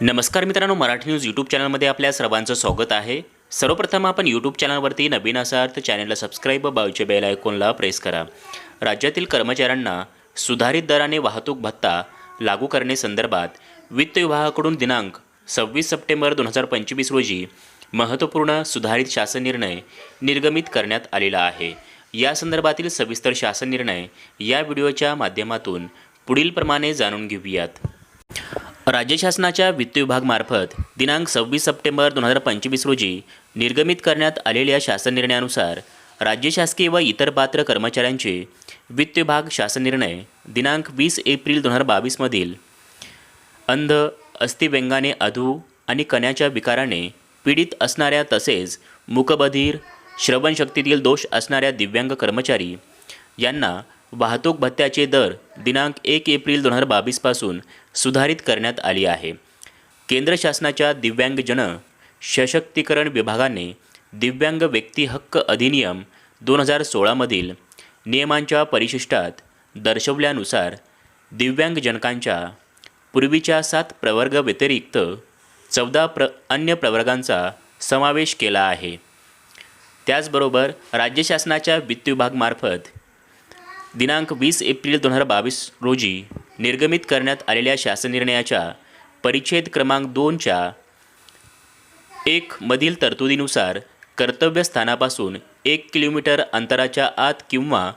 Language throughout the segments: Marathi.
नमस्कार मित्रांनो मराठी न्यूज यूट्यूब चॅनलमध्ये आपल्या सर्वांचं स्वागत आहे. सर्वप्रथम आपण यूट्यूब चॅनलवरती नवीन असाल तर चॅनलला सबस्क्राईब व बाजूच्या बेल आयकॉनला प्रेस करा. राज्यातील कर्मचाऱ्यांना सुधारित दराने वाहतूक भत्ता लागू करण्यासंदर्भात वित्त विभागाकडून दिनांक सव्वीस सप्टेंबर दोन हजार पंचवीस रोजी महत्त्वपूर्ण सुधारित शासन निर्णय निर्गमित करण्यात आलेला आहे. या संदर्भातील सविस्तर शासन निर्णय या व्हिडिओच्या माध्यमातून पुढीलप्रमाणे जाणून घेऊयात. राज्य शासनाच्या वित्त विभागमार्फत दिनांक सव्वीस सप्टेंबर दोन हजार पंचवीस रोजी निर्गमित करण्यात आलेल्या शासन निर्णयानुसार राज्य शासकीय व इतर पात्र कर्मचाऱ्यांचे वित्त विभाग शासन निर्णय दिनांक वीस एप्रिल दोन हजार बावीसमधील अंध अस्थिव्यंगाने अधू आणि कण्याच्या विकाराने पीडित असणाऱ्या तसेच मुकबधीर श्रवणशक्तीतील दोष असणाऱ्या दिव्यांग कर्मचारी यांना वाहतूक भत्त्याचे दर दिनांक एक एप्रिल दोन हजार बावीसपासून सुधारित करण्यात आली आहे. केंद्र शासनाच्या दिव्यांगजन सशक्तीकरण विभागाने दिव्यांग व्यक्ती हक्क अधिनियम दोन हजार सोळामधील नियमांच्या परिशिष्टात दर्शवल्यानुसार दिव्यांगजनकांच्या पूर्वीच्या सात प्रवर्ग व्यतिरिक्त चौदा प्र अन्य प्रवर्गांचा समावेश केला आहे. त्याचबरोबर राज्य शासनाच्या वित्त विभागमार्फत दिनांक वीस एप्रिल दोन हजार बावीस रोजी निर्गमित करण्यात आलेल्या शासन निर्णयाच्या परिच्छेद क्रमांक दोनच्या एक मधील तरतुदीनुसार कर्तव्यस्थानापासून एक किलोमीटर अंतराच्या आत किंवा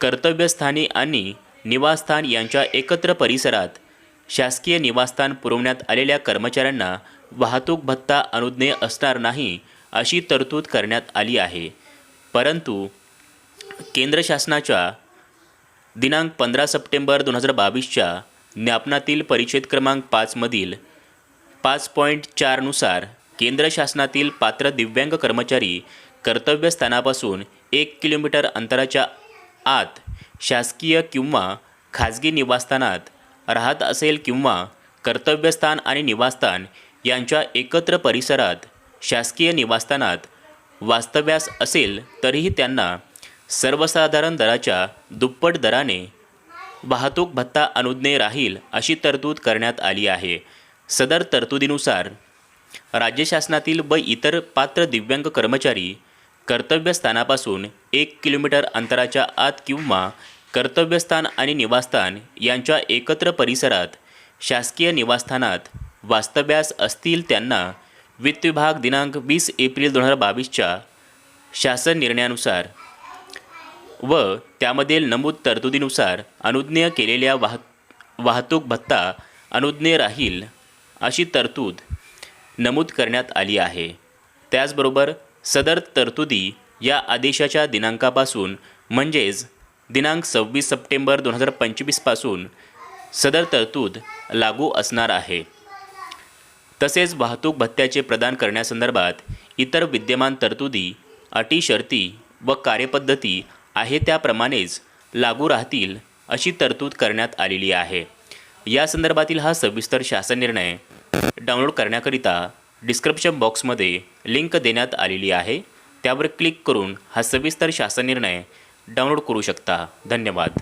कर्तव्यस्थानी आणि निवासस्थान यांच्या एकत्र परिसरात शासकीय निवासस्थान पुरवण्यात आलेल्या कर्मचाऱ्यांना वाहतूक भत्ता अनुज्ञेय असणार नाही अशी तरतूद करण्यात आली आहे. परंतु केंद्र शासनाच्या दिनांक पंधरा सप्टेंबर दोन हजार बावीसच्या ज्ञापनातील परिच्छेद क्रमांक पाचमधील पाच पॉईंट चारनुसार केंद्र शासनातील पात्र दिव्यांग कर्मचारी कर्तव्यस्थानापासून एक किलोमीटर अंतराच्या आत शासकीय किंवा खाजगी निवासस्थानात राहत असेल किंवा कर्तव्यस्थान आणि निवासस्थान यांच्या एकत्र परिसरात शासकीय निवासस्थानात वास्तव्यास असेल तरीही त्यांना सर्वसाधारण दराच्या दुप्पट दराने वाहतूक भत्ता अनुज्ञेय राहील अशी तरतूद करण्यात आली आहे. सदर तरतुदीनुसार राज्य शासनातील व इतर पात्र दिव्यांग कर्मचारी कर्तव्यस्थानापासून एक किलोमीटर अंतराच्या आत किंवा कर्तव्यस्थान आणि निवासस्थान यांच्या एकत्र परिसरात शासकीय निवासस्थानात वास्तव्यास असतील त्यांना वित्त विभाग दिनांक वीस एप्रिल दोन हजार बावीसच्या शासन निर्णयानुसार व त्यामधील नमूद तरतुदीनुसार अनुज्ञेय केलेल्या वाह वाहतूक भत्ता अनुज्ञेय राहील अशी तरतूद नमूद करण्यात आली आहे. त्याचबरोबर सदर तरतुदी या आदेशाच्या दिनांकापासून म्हणजेच दिनांक सव्वीस सप्टेंबर दोन हजार पंचवीसपासून सदर तरतूद लागू असणार आहे. तसेच वाहतूक भत्त्याचे प्रदान करण्यासंदर्भात इतर विद्यमान तरतुदी अटी शर्ती व कार्यपद्धती आहे त्याप्रमाणेच लागू राहतील अशी तरतूद करण्यात आलेली आहे. या संदर्भातील हा सविस्तर शासन निर्णय डाउनलोड करण्याकरिता डिस्क्रिप्शन बॉक्समध्ये लिंक देण्यात आलेली आहे. त्यावर क्लिक करून हा सविस्तर शासन निर्णय डाउनलोड करू शकता. धन्यवाद.